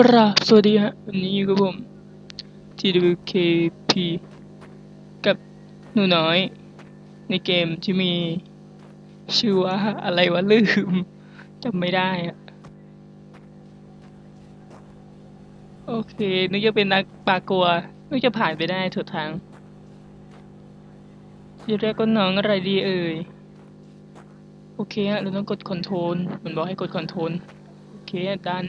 กราบสวัสดีฮะวันนี้อยู่กับผม TWKP กับหนูน้อย ในเกมที่มี ชื่อว่าอะไรวะลืมจำไม่ได้อะโอเค นึกจะเป็นนักปากลัว นึกจะผ่านไปได้ถูกทางจะเรียกก็น้องอะไรดีเอ่ย โอเคฮะเราต้องกดคอนโทรลมันบอกให้กดคอนโทรลโอเคดัน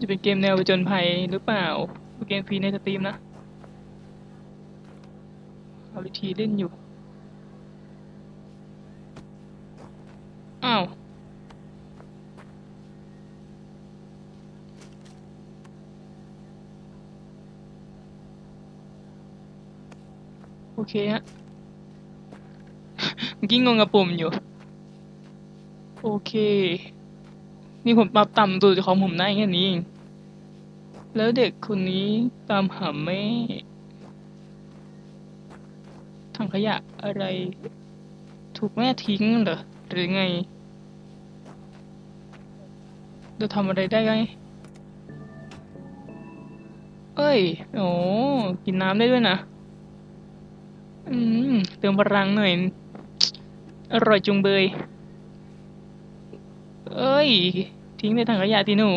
จะเป็นเกมแนวผจญภัยหรือเปล่า เกมฟรีในสตรีมนะเอาวิธีเล่นอยู่ อ้าว โอเคฮะ เมื่อกี้งงกับปุ่มอยู่ โอเค นี่ผมปรับต่ำสุดของผมได้แค่นี้ แล้วเด็กคนนี้ตามหาแม่ถังขยะอะไร ถูกแม่ทิ้งเหรอ หรือไง เราทำอะไรได้ไง เอ้ย โอ้กินน้ำได้ด้วยนะ อืม เติมพลังหน่อย อร่อยจุงเบย เอ้ย ทิ้งในถังขยะทีหนู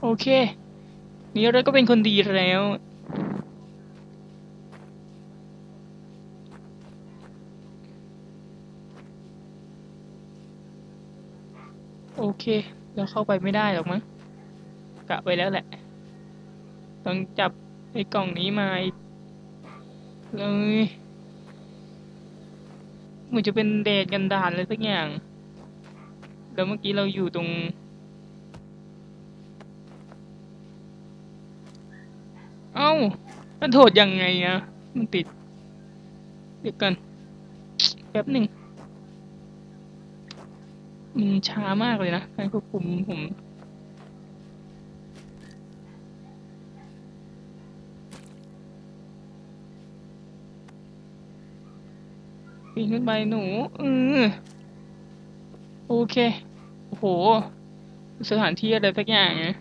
โอเค นี่เราก็เป็นคนดีแล้วโอเค เราเข้าไปไม่ได้หรอกมั้งกะไปแล้วแหละ ต้องจับ ไอ้กล่องนี้มาเลยเหมือนจะเป็นแดดกันดานเลยสักอย่าง แล้วเมื่อกี้เราอยู่ตรงเอ้า มันโทษยังไงอะมันติด เดี๋ยวกัน แป๊บหนึ่ง มันช้ามากเลยนะ การควบคุมผม ปีนขึ้นไปหนูเออโอเค โอ้โห สถานที่อะไรสักอย่างนะ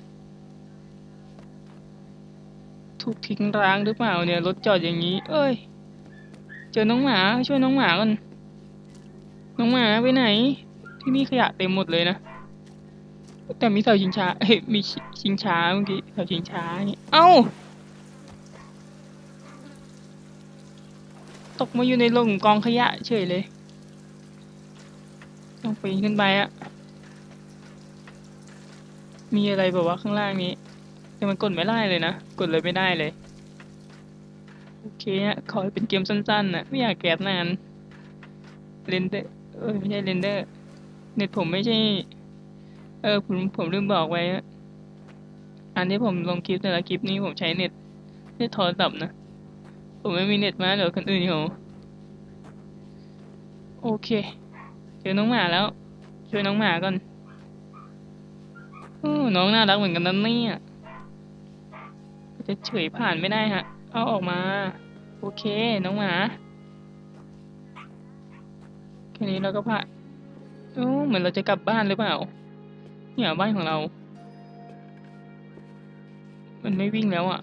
ถูกทิ้งร้างหรือเปล่าเนี่ยรถจอดอย่างนี้ เอ้ย เจอน้องหมาช่วยน้องหมาก่อนน้องหมาไปไหน ที่นี่ขยะเต็มหมดเลยนะ แต่มีเสาชิงช้าเอ้ยมีชิงช้าเมื่อกี้เสาชิงช้าอย่างงี้เอ้า ตกมาอยู่ในโลงกองขยะเฉยเลย ต้องปีนขึ้นไปอะมีอะไรแบบว่าข้างล่างนี้ แต่มันกดไม่ได้เลยนะ กดเลยไม่ได้เลย โอเคฮะขอให้เป็นเกมสั้นๆนะไม่อยากแกะนานเรนเดอร์เอ้ยไม่ใช่เรนเดอร์ เน็ตผมไม่ใช่ เออผมผมลืมบอกไว้อะอันที่ผมลงคลิปแต่ละคลิปนี้ผมใช้เน็ตเน็ตโทรศัพท์นะ ผมไม่มีเน็ตมาเดี๋ยวคนอื่นเขาโอเค เจอน้องหมาแล้ว ช่วยน้องหมาก่อนออน้องน่ารักเหมือนกันนั่นเนี่ยจะเฉยผ่านไม่ได้ฮะ เอาออกมา โอเค น้องหมา แค่นี้เราก็ผ่านโอ้เหมือนเราจะกลับบ้านหรือเปล่า เนี่ยบ้านของเรา มันไม่วิ่งแล้วอะ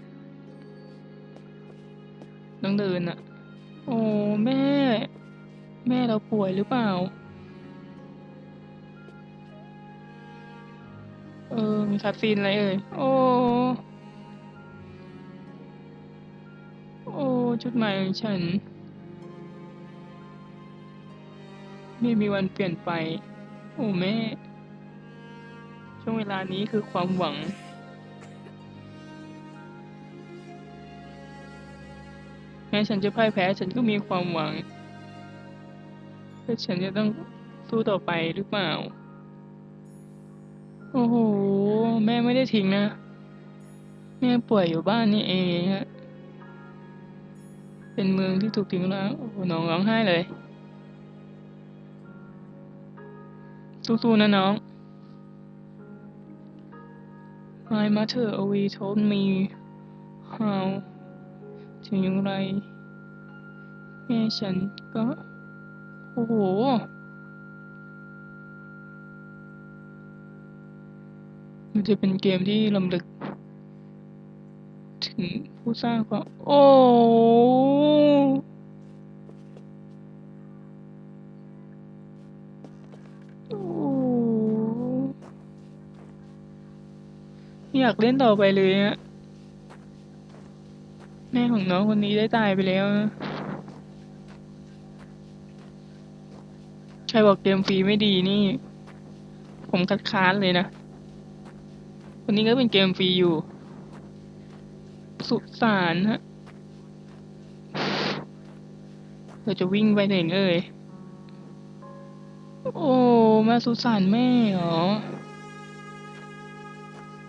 ต้องเดินอะโอ้แม่ แม่เราป่วยหรือเปล่า เออ มีคาฟีนอะไรเอ่ย โอ้ โอ้ จุดหมายของฉัน ไม่มีวันเปลี่ยนไป โอ้แม่ ช่วงเวลานี้คือความหวัง ม้ฉันจะพ่ายแพ้ฉันก็มีความหวังแต่ฉันจะต้องสู้ต่อไปหรือเปล่า โอ้โห แม่ไม่ได้ทิ้งนะ แม่ป่วยอยู่บ้านนี่เองฮะเป็นเมืองที่ถูกทิ้งร้างโอ้โหน้องร้องไห้เลย สู้ๆนะน้อง My mother always told me how ถึงอย่างไร แม่ฉันก็ โอ้โห มันจะเป็นเกมที่ลำลึก ถึงผู้สร้างก็โอ้โอ้อยากเล่นต่อไปเลยอะ แม่ของน้องคนนี้ได้ตายไปแล้วนะใครบอกเกมฟรีไม่ดีนี่ ผมคัดค้านเลยนะวันนี้ก็เป็นเกมฟรีอยู่ สุสานฮะเราจะวิ่งไปไหนเอ่ยโอ้ มาสุสานแม่เหรอ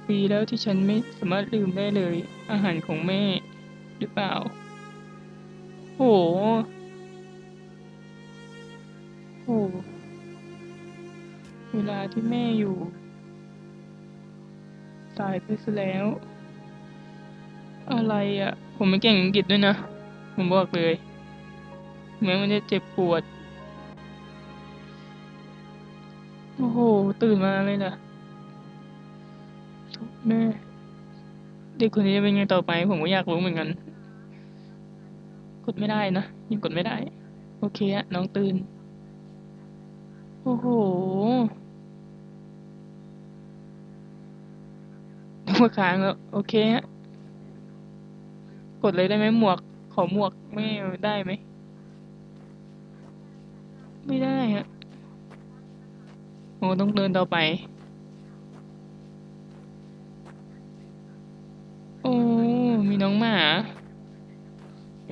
ปีแล้วที่ฉันไม่สามารถลืมได้เลย อาหารของแม่ หรือเปล่าโอ้โห เวลาที่แม่อยู่ ตายไปซะแล้ว อะไรอะ่ะ ผมไม่เก่งอังกฤษด้วยนะ ผมบอกเลยแม้มันจะเจ็บปวด โอ้โห ตื่นมาเลยนะแม่ เด็กคนนี้จะเป็นไงต่อไป ผมก็อยากรู้เหมือนกัน กดไม่ได้นะยังกดไม่ได้ โอเคอะน้องตื่น โอ้โหหัวค้างแล้วโอเคฮะกดเลยได้ไหมหมวก ขอหมวกไม่ได้ไหม ไม่ได้ฮะโอ้ต้องเดินต่อไป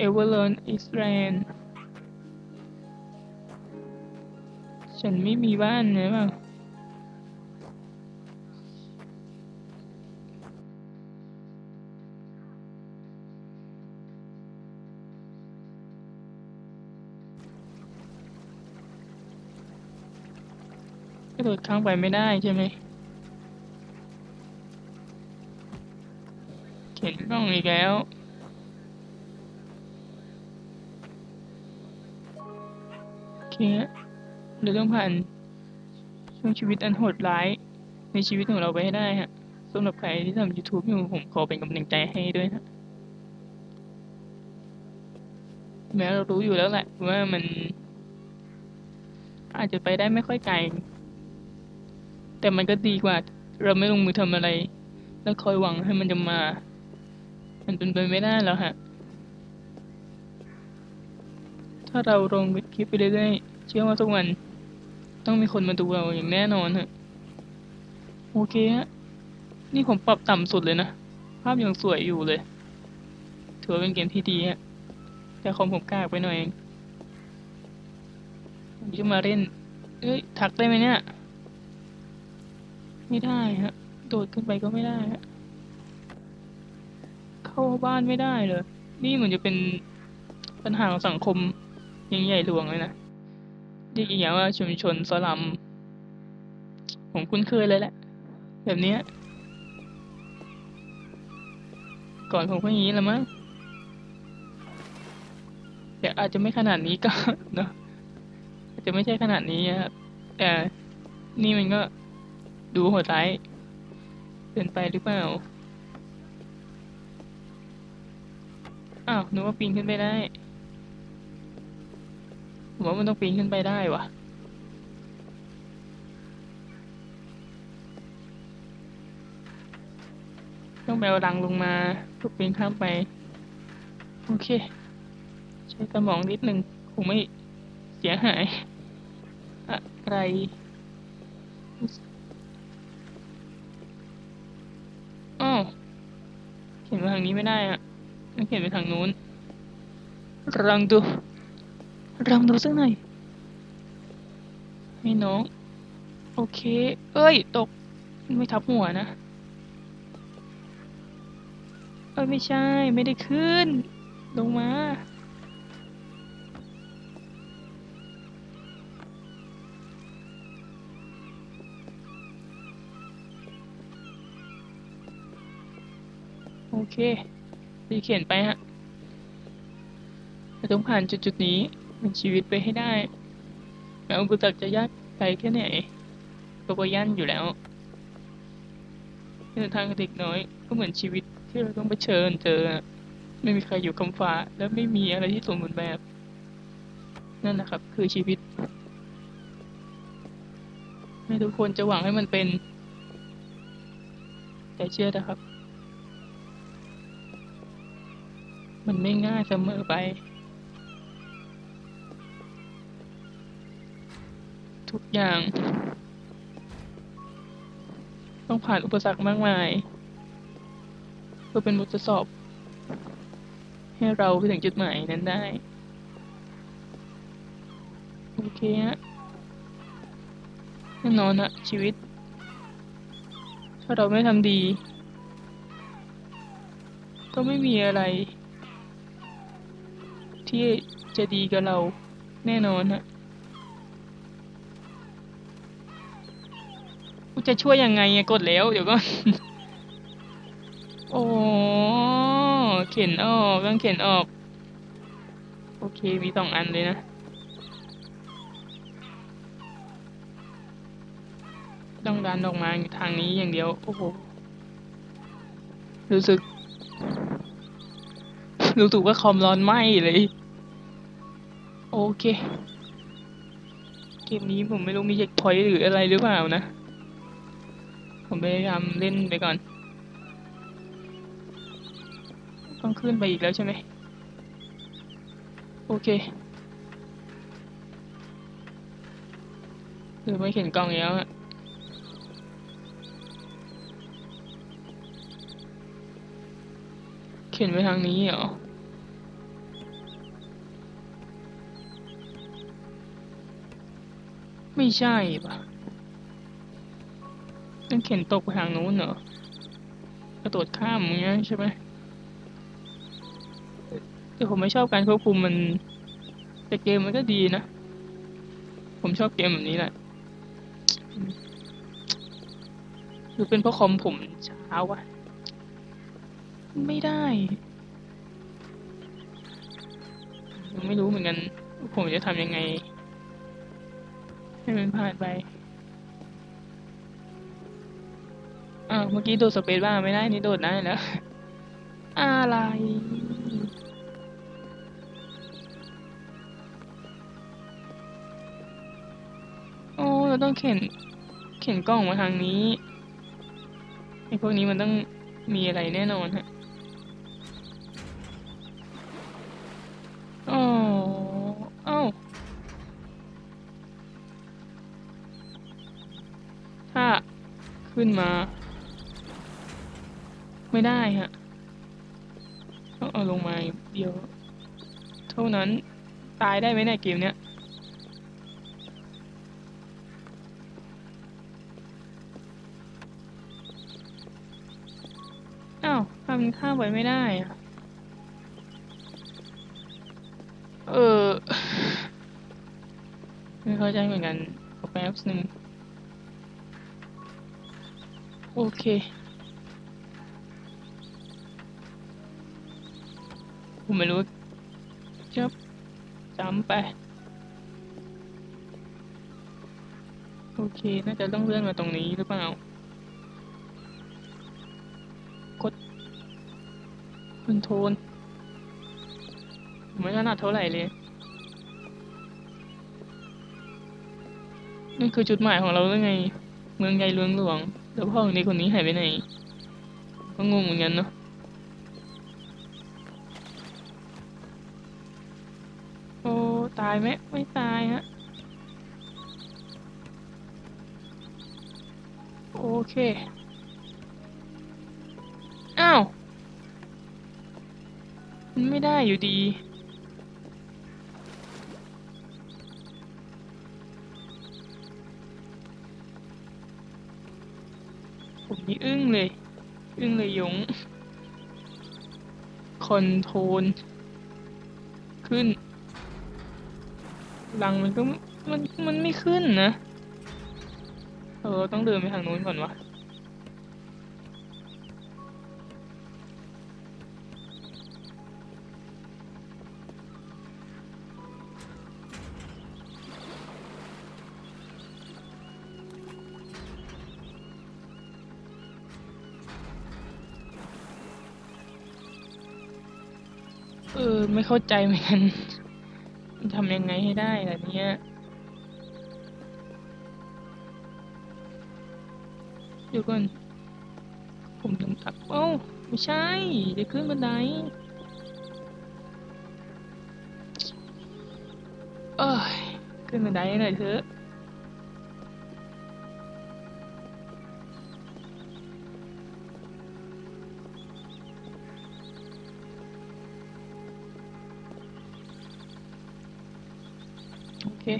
เอเวอร์เลนอิสแลนด์ฉันไม่มีบ้านใช่ป่ะกระโดดข้างไปไม่ได้ใช่ไหมเข็นกล้องอีกแล้ว เคเราต้องผ่านช่วงชีวิตอันโหดร้าย ในชีวิตของเราไปให้ได้ฮะสำหรับใครที่ทำ YouTube อยู่ผมขอเป็นกำลังใจให้ด้วยนะแม้เรารู้อยู่แล้วแหละว่ามัน อาจจะไปได้ไม่ค่อยไกล แต่มันก็ดีกว่า เราไม่ลงมือทำอะไร แล้วคอยหวังให้มันจะมา มันเป็นไปไม่ได้แล้วฮะ ถ้าเราลงคลิปไปเรื่อยๆเชื่อว่าทุกวัน ต้องมีคนมาดูเราอย่างแน่นอนฮะโอเคฮะนี่ผมปรับต่ำสุดเลยนะ ภาพยังสวยอยู่เลยถือว่าเป็นเกมที่ดีฮะแต่คอมผมกากไปหน่อยเองผมจะมาเล่น เอ้ยทักได้ไหมเนี่ย ไม่ได้ฮะ โดดขึ้นไปก็ไม่ได้ฮะเข้าบ้านไม่ได้เลย นี่เหมือนจะเป็นปัญหาของสังคม ยังใหญ่หลวงเลยนะเรียกอีกอย่างว่าชุมชนสลัม ผมคุ้นเคยเลยแหละ แบบนี้ ก่อนผมก็อย่างนี้แหละมั้งแต่อาจจะไม่ขนาดนี้ก็เนาะอาจจะไม่ใช่ขนาดนี้นะครับแต่นี่มันก็ดูโหดร้ายเกินไปหรือเปล่า อ้าวนึกว่าปีนขึ้นไปได้ ผมว่ามันต้องปีนขึ้นไปได้วะต้องแบวดังลงมาถูกปีนข้ามไป โอเค ใช้สมองนิดหนึ่งคงไม่เสียหาย อะไรอ้าวเขียนไปทางนี้ไม่ได้อะต้องเขียนไปทางนู้นลองดู ลองดูสักหน่อยให้น้อง โอเค เอ้ย ตก ไม่ทับหัวนะ เอ้ย ไม่ใช่ ไม่ได้ขึ้น ลงมาโอเค ดีเขียนไปฮะ ต้องผ่านจุดจุดนี้ มันชีวิตไปให้ได้แม้วอุปสรรคจะยากไกลแค่ไหนก็ก็ยั่นอยู่แล้วเดินทางเด็กน้อยก็เหมือนชีวิตที่เราต้องเผชิญเจอ ไม่มีใครอยู่คำฟ้า และไม่มีอะไรที่สมบูรณ์แบบ นั่นแหละครับ คือชีวิตไม่ทุกคนจะหวังให้มันเป็น แต่เชื่อนะครับ มันไม่ง่ายเสมอไป ทุกอย่าง ต้องผ่านอุปสรรคมากมาย เพื่อเป็นบททดสอบ ให้เราไปถึงจุดหมายนั้นได้ โอเคฮะแน่นอนอะชีวิต ถ้าเราไม่ทำดี ก็ไม่มีอะไร ที่จะดีกับเราแน่นอนฮะ จะช่วยยังไงกดแล้ว เดี๋ยวก็โอ้เข็นออกต้องเข็นออก โอเคมีสองอันเลยนะต้องดันออกมาทางนี้อย่างเดียว โอ้โห รู้สึก รู้สึกว่าคอมร้อนไหมเลย โอเค เกมนี้ผมไม่รู้มีเช็คพอยต์หรืออะไรหรือเปล่านะ ผมพยายามเล่นไปก่อน ต้องขึ้นไปอีกแล้วใช่ไหม โอเคหรือไม่เห็นกล้องแล้วอะเข็นไปทางนี้เหรอ ไม่ใช่ปะ ต้องเข็นตกไปทางนู้นเหรอกระโดดข้ามอย่างเงี้ยใช่ไหมแต่ผมไม่ชอบการควบคุมมัน แต่เกมมันก็ดีนะ ผมชอบเกมแบบนี้แหละหรือเป็นเพราะคอมผมช้าวะไม่ได้ผมไม่รู้เหมือนกัน ผมจะทำยังไง ให้มันผ่านไป เมื่อกี้โดดสเปซบ้าร์ไม่ได้นี่โดดได้แล้ว อะไร โอ้เราต้องเข็น เข็นกล้องมาทางนี้ไอพวกนี้มันต้องมีอะไรแน่นอนฮะโอ๋อเอ้าถ้าขึ้นมา ไม่ได้ฮะต้องเอาลงมาเดียว เท่านั้นตายได้ไหมในเกมเนี้ยอ้าวทำข้ามไปไม่ได้อะเออ ไม่เข้าใจเหมือนกันขอแป๊บนึง โอเค ผมไม่รู้จะจำไป โอเค น่าจะต้องเลื่อนมาตรงนี้หรือเปล่ากดคอนโทรลผมไม่ถนัดเท่าไหร่เลย นี่คือจุดหมายของเราหรือไง เมืองใหญ่เมืองหลวง แล้วพ่อของเด็กคนนี้หายไปไหน ก็งงเหมือนกันเนาะ โอ้ ตายไหมไม่ตายฮะ โอเค อ้าวมันไม่ได้อยู่ดีผมนี่อึ้งเลย อึ้งเลยยง คอนโทรล ขึ้น รังมันก็มันมันไม่ขึ้นนะ เออต้องเดินไปทางนู้นก่อนวะเออไม่เข้าใจเหมือนกัน ทำยังไงให้ได้ล่ะเนี่ยเดี๋ยวก่อน ผมต้องตักเอ้าไม่ใช่จะขึ้นบันไดเอ้ยขึ้นบันไดหน่อยเถอะ เค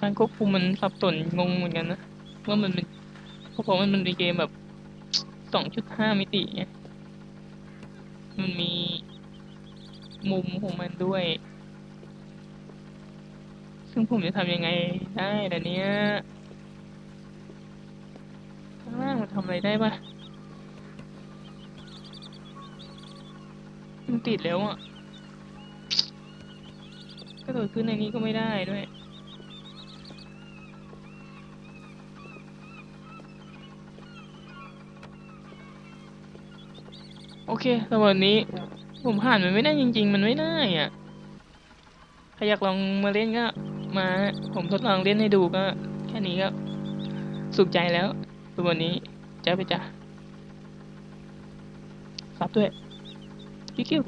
การควบคุมมันสับสนงงเหมือนกันนะว่ามันเป็นเพราะมันเป็นเกมแบบสองจุดห้ามิติไงมันมีมุมของมันด้วย ซึ่งผมจะทำยังไงได้แต่เนี้ยข้างล่างมันทำอะไรได้ปะมันติดแล้วอะ ระโดดขึ้นในนี้ก็ไม่ได้ด้วยโอเคสำหรับวันนี้ ผมผ่านมันไม่ได้จริง ๆ มันไม่ได้อะใครอยากลองมาเล่นก็มา ผมทดลองเล่นให้ดูก็ แค่นี้ก็สุขใจแล้วสำหรับวันนี้จ้าไปจ้าซับด้วยคิว